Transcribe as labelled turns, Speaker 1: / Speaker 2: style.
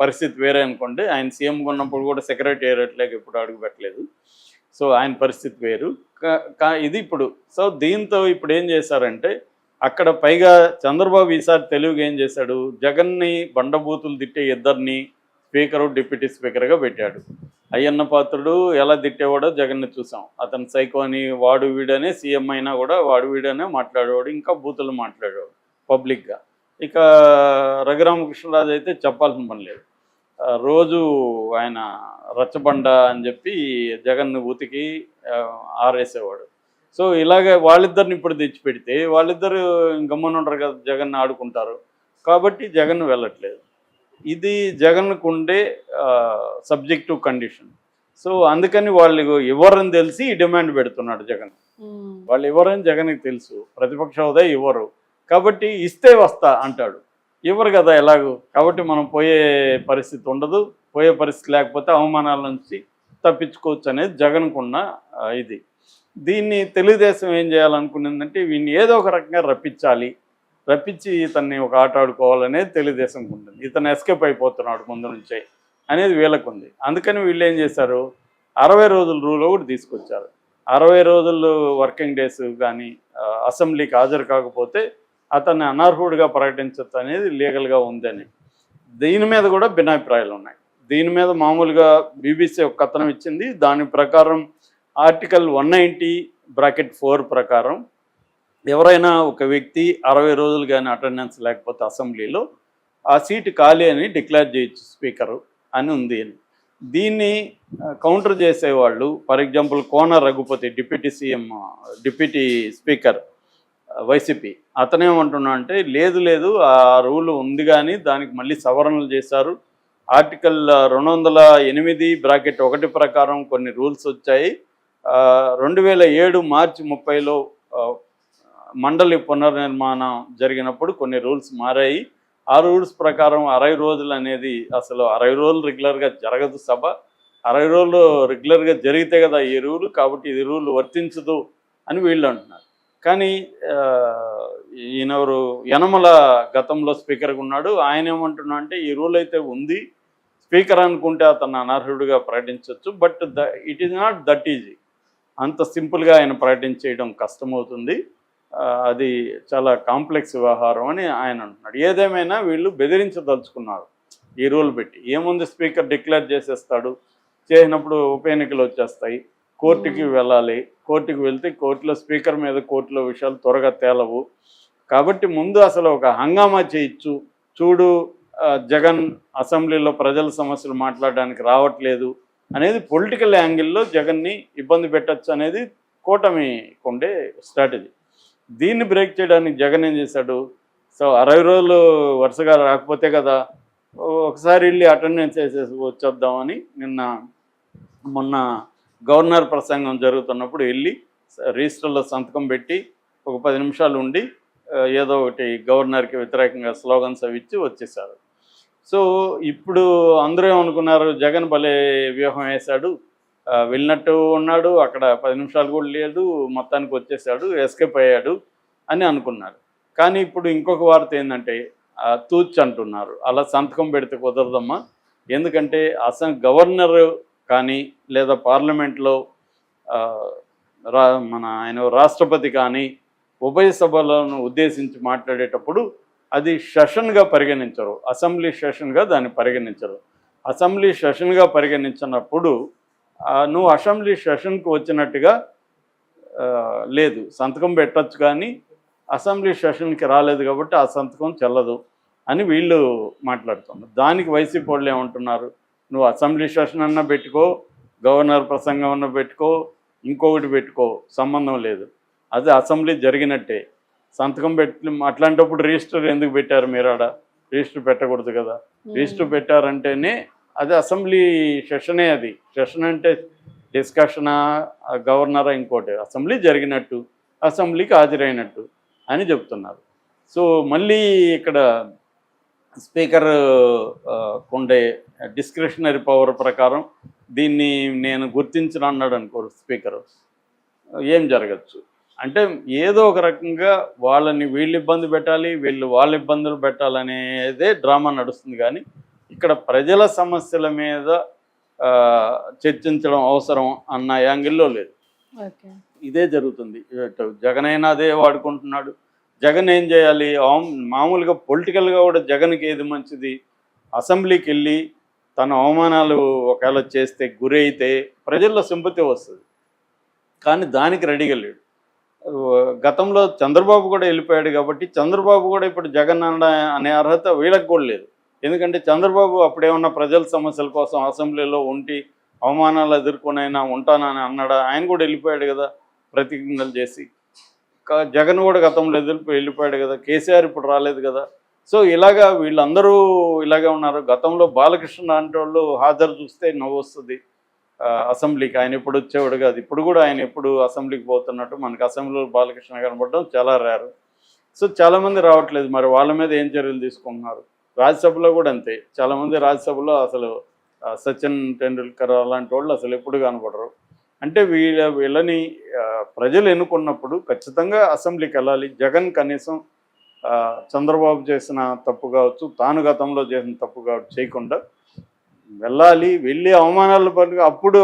Speaker 1: పరిస్థితి వేరే అనుకోండి. ఆయన సీఎంగా ఉన్నప్పుడు కూడా సెక్రటేరియట్లోకి ఎప్పుడు అడుగు పెట్టలేదు. సో ఆయన పరిస్థితి వేరు. కా- కా- ఇది ఇప్పుడు. సో దీంతో ఇప్పుడు ఏం చేశారంటే అక్కడ పైగా చంద్రబాబు ఈసారి తెలుగుగా ఏం చేశాడు? జగన్ని బండబూతులు తిట్టే ఇద్దరిని స్పీకరు డిప్యూటీ స్పీకర్గా పెట్టాడు. అయ్యన్న పాత్రుడు ఎలా తిట్టేవాడో జగన్ని చూసాం. అతను సైకో అని వాడు వీడనే సీఎం అయినా కూడా వాడు వీడనే మాట్లాడేవాడు ఇంకా బూతులు మాట్లాడేవాడు పబ్లిక్గా. ఇక రఘురామకృష్ణరాజు అయితే చెప్పాల్సిన పని లేదు. రోజు ఆయన రచ్చబండ అని చెప్పి జగన్ను ఉతికి ఆరేసేవాడు. సో ఇలాగే వాళ్ళిద్దరిని ఇప్పుడు తెచ్చిపెడితే వాళ్ళిద్దరు గమ్మున ఉండరు కదా జగన్ ఆడుకుంటారు. కాబట్టి జగన్ వెళ్ళట్లేదు. ఇది జగన్కు ఉండే సబ్జెక్టివ్ కండిషన్. సో అందుకని వాళ్ళు ఇవ్వరని తెలిసి డిమాండ్ పెడుతున్నాడు జగన్. వాళ్ళు ఇవ్వరని జగన్కి తెలుసు. ప్రతిపక్ష హోదా ఇవ్వరు కాబట్టి ఇస్తే వస్తా అంటాడు. ఇవ్వరు కదా ఎలాగో? కాబట్టి మనం పోయే పరిస్థితి ఉండదు. పోయే పరిస్థితి లేకపోతే అవమానాల నుంచి తప్పించుకోవచ్చు అనేది జగన్కున్న ఇది. దీన్ని తెలుగుదేశం ఏం చేయాలనుకున్నదంటే వీడిని ఏదో ఒక రకంగా రప్పించాలి. రప్పించి ఇతన్ని ఒక ఆట ఆడుకోవాలనేది తెలుగుదేశం ఉంటుంది. ఇతను ఎస్కేప్ అయిపోతున్నాడు ముందు నుంచే అనేది వీళ్ళకు ఉంది అందుకని వీళ్ళు ఏం చేశారు? అరవై రోజుల రూల్ ఒకటి తీసుకొచ్చారు. అరవై రోజులు వర్కింగ్ డేస్ కానీ అసెంబ్లీకి హాజరు కాకపోతే అతన్ని అనర్హుడిగా ప్రకటించచ్చు అనేది లీగల్గా ఉందని. దీని మీద కూడా భిన్నాభిప్రాయాలు ఉన్నాయి. దీని మీద మామూలుగా బీబీసీ ఒక కథనం ఇచ్చింది. దాని ప్రకారం article one ninety bracket four ప్రకారం ఎవరైనా ఒక వ్యక్తి అరవై రోజులు కానీ అటెండెన్స్ లేకపోతే అసెంబ్లీలో ఆ సీటు ఖాళీ అని డిక్లేర్ చేయొచ్చు స్పీకరు అని ఉంది. దీన్ని కౌంటర్ చేసేవాళ్ళు for example Kona Raghupathi deputy CM deputy speaker YCP. అతనేమంటున్నా అంటే లేదు లేదు ఆ రూల్ ఉంది కానీ దానికి మళ్ళీ సవరణలు చేశారు. ఆర్టికల్ రెండు వందల ఎనిమిది బ్రాకెట్ ఒకటి ప్రకారం కొన్ని రూల్స్ వచ్చాయి. రెండు వేల ఏడు మార్చి ముప్పైలో మండలి పునర్నిర్మాణం జరిగినప్పుడు కొన్ని రూల్స్ మారాయి. ఆ రూల్స్ ప్రకారం అరవై రోజులు అనేది అసలు అరవై రోజులు రెగ్యులర్గా జరగదు సభ. అరవై రోజులు రెగ్యులర్గా జరిగితే కదా ఈ రూల్ కాబట్టి ఇది రూల్ వర్తించదు అని వీళ్ళు అంటున్నారు. కానీ ఆ, ఈయనెవరు యనమల గతంలో స్పీకర్గా ఉన్నాడు. ఆయన ఏమంటున్నా అంటే ఈ రూల్ అయితే ఉంది స్పీకర్ అనుకుంటే అతను అనర్హుడిగా ప్రకటించవచ్చు but the it is not that easy అంత సింపుల్గా ఆయన ప్రకటించేయడం కష్టమవుతుంది. అది చాలా కాంప్లెక్స్ వ్యవహారం అని ఆయన అంటున్నాడు. ఏదేమైనా వీళ్ళు బెదిరించదలుచుకున్నారు ఈ రూల్ పెట్టి. ఏముంది స్పీకర్ డిక్లేర్ చేసేస్తాడు చేసినప్పుడు ఉప ఎన్నికలు వచ్చేస్తాయి. కోర్టుకి వెళ్ళాలి. కోర్టుకి వెళ్తే కోర్టులో స్పీకర్ మీద కోర్టులో విషయాలు త్వరగా తేలవు. కాబట్టి ముందు అసలు ఒక హంగామా చేయొచ్చు. చూడు జగన్ అసెంబ్లీలో ప్రజల సమస్యలు మాట్లాడడానికి రావట్లేదు అనేది పొలిటికల్ యాంగిల్లో జగన్ని ఇబ్బంది పెట్టచ్చు అనేది కూటమి ఉండే స్ట్రాటజీ. దీన్ని బ్రేక్ చేయడానికి జగన్ ఏం చేశాడు? సో అరవై రోజులు వరుసగా రాకపోతే కదా ఒకసారి వెళ్ళి అటెండెన్స్ వేసేసి వచ్చేద్దామని నిన్న మొన్న గవర్నర్ ప్రసంగం జరుగుతున్నప్పుడు వెళ్ళి రిజిస్టర్లో సంతకం పెట్టి ఒక పది నిమిషాలు ఉండి ఏదో ఒకటి గవర్నర్కి వ్యతిరేకంగా స్లోగన్స్ అవి ఇచ్చి వచ్చేసారు. సో ఇప్పుడు అందరూ ఏమనుకున్నారు? జగన్ భలే వ్యూహం వేశాడు. వెళ్ళినట్టు ఉన్నాడు. అక్కడ పది నిమిషాలు కూడా లేడు మొత్తానికి వచ్చేసాడు. ఎస్కేప్ అయ్యాడు అని అనుకున్నారు. కానీ ఇప్పుడు ఇంకొక వార్త ఏంటంటే తూచ్ అంటున్నారు. అలా సంతకం పెడితే కుదరదమ్మా. ఎందుకంటే అసం గవర్నర్ కానీ లేదా పార్లమెంట్లో రా మన ఆయన రాష్ట్రపతి కానీ ఉభయ సభలను ఉద్దేశించి మాట్లాడేటప్పుడు అది సెషన్గా పరిగణించరు. అసెంబ్లీ సెషన్గా దాన్ని పరిగణించరు. అసెంబ్లీ సెషన్గా పరిగణించినప్పుడు నువ్వు అసెంబ్లీ సెషన్కి వచ్చినట్టుగా లేదు. సంతకం పెట్టచ్చు కానీ అసెంబ్లీ సెషన్కి రాలేదు కాబట్టి ఆ సంతకం చెల్లదు అని వీళ్ళు మాట్లాడుతున్నారు. దానికి వైసీపీ వాళ్ళు ఏమంటున్నారు? నువ్వు అసెంబ్లీ సెషన్ అన్నా పెట్టుకో గవర్నర్ ప్రసంగం అన్నా పెట్టుకో ఇంకొకటి పెట్టుకో సంబంధం లేదు. అది అసెంబ్లీ జరిగినట్టే. సంతకం పెట్టి అట్లాంటప్పుడు రిజిస్టర్ ఎందుకు పెట్టారు మీరు ఆడ? రిజిస్టర్ పెట్టకూడదు కదా. రిజిస్టర్ పెట్టారంటేనే అది అసెంబ్లీ సెషనే అది. సెషన్ అంటే డిస్కషనా గవర్నరా ఇంకోటి. అసెంబ్లీ జరిగినట్టు అసెంబ్లీకి హాజరైనట్టు అని చెప్తున్నారు. సో మళ్ళీ ఇక్కడ స్పీకర్ ఉండే డిస్క్రిషనరీ పవర్ ప్రకారం దీన్ని నేను గుర్తించను అన్నాడు అనుకోరు స్పీకర్. ఏం జరగచ్చు? అంటే ఏదో ఒక రకంగా వాళ్ళని వీళ్ళు ఇబ్బంది పెట్టాలి వీళ్ళు వాళ్ళ ఇబ్బందులు పెట్టాలనేదే డ్రామా నడుస్తుంది కానీ ఇక్కడ ప్రజల సమస్యల మీద చర్చించడం అవసరం అన్న యాంగిల్లో లేదు. ఇదే జరుగుతుంది. జగన్ అయినా అదే వాడుకుంటున్నాడు. జగన్ ఏం చేయాలి? మామూలుగా పొలిటికల్గా కూడా జగన్కి ఏది మంచిది? అసెంబ్లీకి వెళ్ళి తన అవమానాలు ఒకవేళ చేస్తే గురి అయితే ప్రజల్లో సింపతి వస్తుంది. కానీ దానికి రెడీగా లేడు. గతంలో చంద్రబాబు కూడా వెళ్ళిపోయాడు కాబట్టి చంద్రబాబు కూడా ఇప్పుడు జగన్ అనే అర్హత వీళ్ళకి కూడా లేదు. ఎందుకంటే చంద్రబాబు అప్పుడేమన్నా ప్రజల సమస్యల కోసం అసెంబ్లీలో ఉండి అవమానాలు ఎదుర్కొనైనా ఉంటానని అన్నాడా? ఆయన కూడా వెళ్ళిపోయాడు కదా ప్రతిజ్ఞలు చేసి. కా- జగన్ కూడా గతంలో ఎదుర్కొని వెళ్ళిపోయాడు కదా. కేసీఆర్ ఇప్పుడు రాలేదు కదా. సో ఇలాగా వీళ్ళందరూ ఇలాగే ఉన్నారు. గతంలో బాలకృష్ణ లాంటి వాళ్ళు హాజరు చూస్తే నవ్వు వస్తుంది. అసెంబ్లీకి ఆయన ఎప్పుడు వచ్చేవాడు కాదు. ఇప్పుడు కూడా ఆయన ఎప్పుడు అసెంబ్లీకి పోతున్నట్టు మనకి అసెంబ్లీలో బాలకృష్ణ కనబడడం చాలా రేరు. సో చాలామంది రావట్లేదు. మరి వాళ్ళ మీద ఏం చర్యలు తీసుకుంటున్నారు? రాజ్యసభలో కూడా అంతే. చాలామంది రాజ్యసభలో అసలు సచిన్ టెండూల్కర్ అలాంటి వాళ్ళు అసలు ఎప్పుడు కనపడరు అంటే వీళ్ళ వీళ్ళని ప్రజలు ఎన్నుకున్నప్పుడు ఖచ్చితంగా అసెంబ్లీకి వెళ్ళాలి. జగన్ కనీసం చంద్రబాబు చేసిన తప్పు కావచ్చు తాను గతంలో చేసిన తప్పు కావచ్చు చేయకుండా వెళ్ళాలి వెళ్ళి అవమానాలు పడి అప్పుడు